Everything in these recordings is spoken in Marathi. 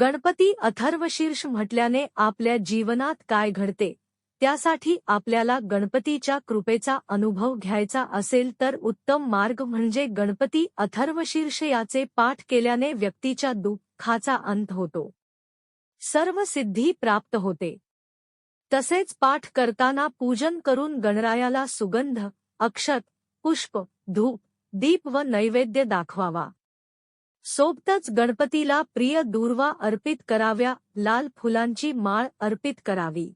गणपती अथर्वशीर्ष म्हटल्याने आपल्या जीवनात काय घडते त्यासाठी आपल्याला गणपतीच्या कृपेचा अनुभव घ्यायचा असेल तर उत्तम मार्ग म्हणजे गणपती अथर्वशीर्ष याचे पाठ केल्याने व्यक्तीच्या दुःखाचा अंत होतो. सर्व सिद्धी प्राप्त होते. तसेच पाठ करताना पूजन करून गणरायाला सुगंध अक्षत पुष्प धूप दीप व नैवेद्य दाखवावा. सोबतच गणपतीला प्रिय दूर्वा अर्पित कराव्या लाल फुलांची माळ अर्पित करावी.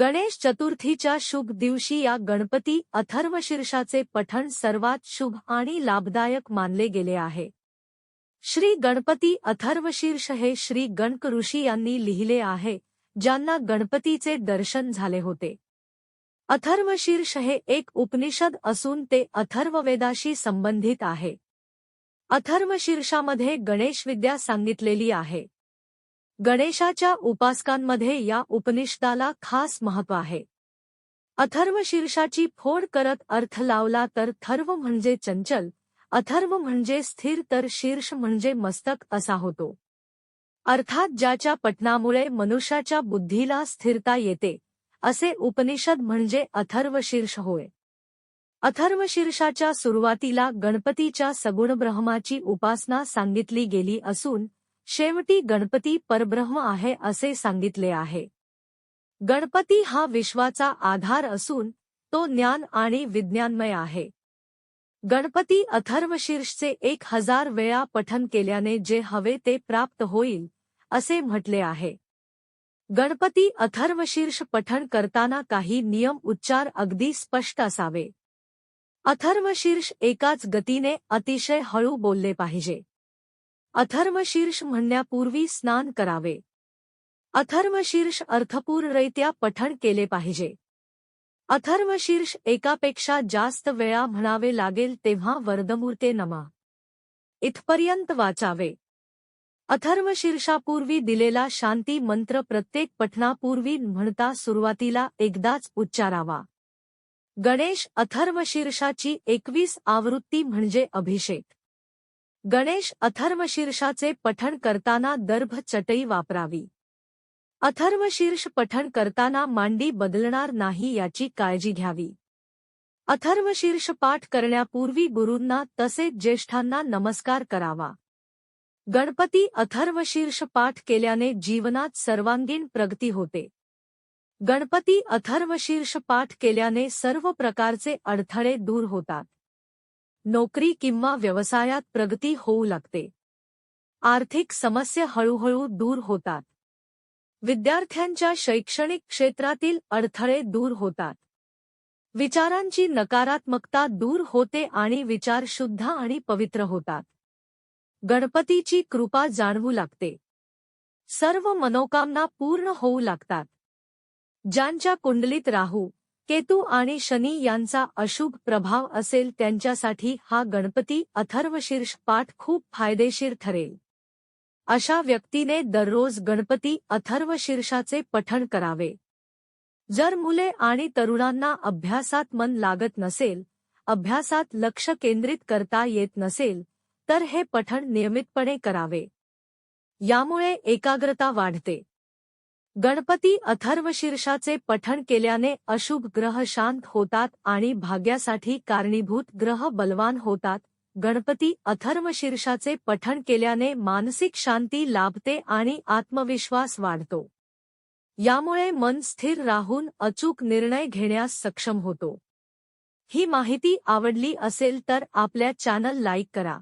गणेश चतुर्थीच्या शुभ दिवशी या गणपती अथर्वशीर्षाचे पठण सर्वात शुभ आणि लाभदायक मानले गेले आहे. श्री गणपती अथर्वशीर्ष हे श्री गणक ऋषी यांनी लिहिले आहे ज्यांना गणपतीचे दर्शन झाले होते. अथर्वशीर्ष हे एक उपनिषद असून ते अथर्ववेदाशी संबंधित आहे. अथर्वशीर्षामध्ये गणेशविद्या सांगितलेली आहे. गणेशाच्या उपासकांमध्ये या उपनिषदाला खास महत्त्व आहे. अथर्वशीर्षाची फोड करत अर्थ लावला तर थर्व म्हणजे चंचल अथर्व म्हणजे स्थिर तर शीर्ष म्हणजे मस्तक असा होतो. अर्थात ज्याच्या पटनामुळे मनुष्याच्या बुद्धीला स्थिरता येते असे उपनिषद म्हणजे अथर्वशीर्ष होय. अथर्वशीर्षाच्या सुरुवातीला गणपतीच्या सगुण ब्रह्माची उपासना सांगितली गेली असून शेवटी गणपती परब्रह्म आहे असे सांगितले आहे. गणपती हा विश्वाचा आधार असून तो ज्ञान आणि विज्ञानमय आहे. गणपती अथर्वशीर्षचे एक हजार वेळा पठन केल्याने जे हवे ते प्राप्त होईल असे म्हटले आहे. गणपती अथर्वशीर्ष पठण करताना काही नियम उच्चार अगदी स्पष्ट असावे. अथर्वशीर्ष एकाच गतीने अतिशय हळू बोलले पाहिजे. अथर्वशीर्ष म्हणण्यापूर्वी स्नान करावे. अथर्वशीर्ष अर्थपूर्णरित्या पठण केले पाहिजे. अथर्वशीर्ष एकापेक्षा जास्त वेळा म्हणावे लागेल तेव्हा वरदमूर्ते नमा. इथपर्यंत वाचावे. अथर्वशीर्षापूर्वी दिलेला शांती मंत्र प्रत्येक पठणापूर्वी म्हणता सुरुवातीला एकदाच उच्चारावा. गणेश अथर्वशीर्षाची एकवीस आवृत्ती म्हणजे अभिषेक. गणेश अथर्वशीर्षाचे पठण करताना दर्भ चटई वापरावी. अथर्वशीर्ष पठण करताना मांडी बदलणार नाही याची काळजी घ्यावी. अथर्वशीर्ष पाठ करण्यापूर्वी गुरूंना तसेच ज्येष्ठांना नमस्कार करावा. गणपती अथर्वशीर्ष पाठ केल्याने जीवनात सर्वांगीण प्रगती होते. गणपती अथर्वशीर्ष पाठ केल्याने सर्व प्रकारचे अडथळे दूर होतात. नोकरी किंवा व्यवसायात प्रगती होऊ लागते. आर्थिक समस्या हळूहळू दूर होतात. विद्यार्थ्यांच्या शैक्षणिक क्षेत्रातील अडथळे दूर होतात. विचारांची नकारात्मकता दूर होते आणि विचार शुद्ध आणि पवित्र होतात. गणपतीची कृपा जाणवू लागते. सर्व मनोकामना पूर्ण होऊ लागतात. ज्यांच्या कुंडलीत राहू केतू आणि शनी यांचा अशुभ प्रभाव असेल त्यांच्यासाठी हा गणपती अथर्वशीर्ष पाठ खूप फायदेशीर ठरेल. अशा व्यक्तीने दररोज गणपती अथर्वशीर्षाचे पठण करावे. जर मुले आणि तरुणांना अभ्यासात मन लागत नसेल अभ्यासात लक्ष केंद्रित करता येत नसेल तर हे पठण नियमितपणे करावे. यामुळे एकाग्रता वाढते. गणपती अथर्वशीर्षाचे पठण केल्याने अशुभ ग्रह शांत होतात आणि भाग्यासाठी कारणीभूत ग्रह बलवान होतात. गणपती अथर्वशीर्षाचे पठण केल्याने मानसिक शांती लाभते आणि आत्मविश्वास वाढतो. यामुळे मन स्थिर राहून अचूक निर्णय घेण्यास सक्षम होतो. ही माहिती आवडली असेल तर आपल्या चॅनल लाईक करा.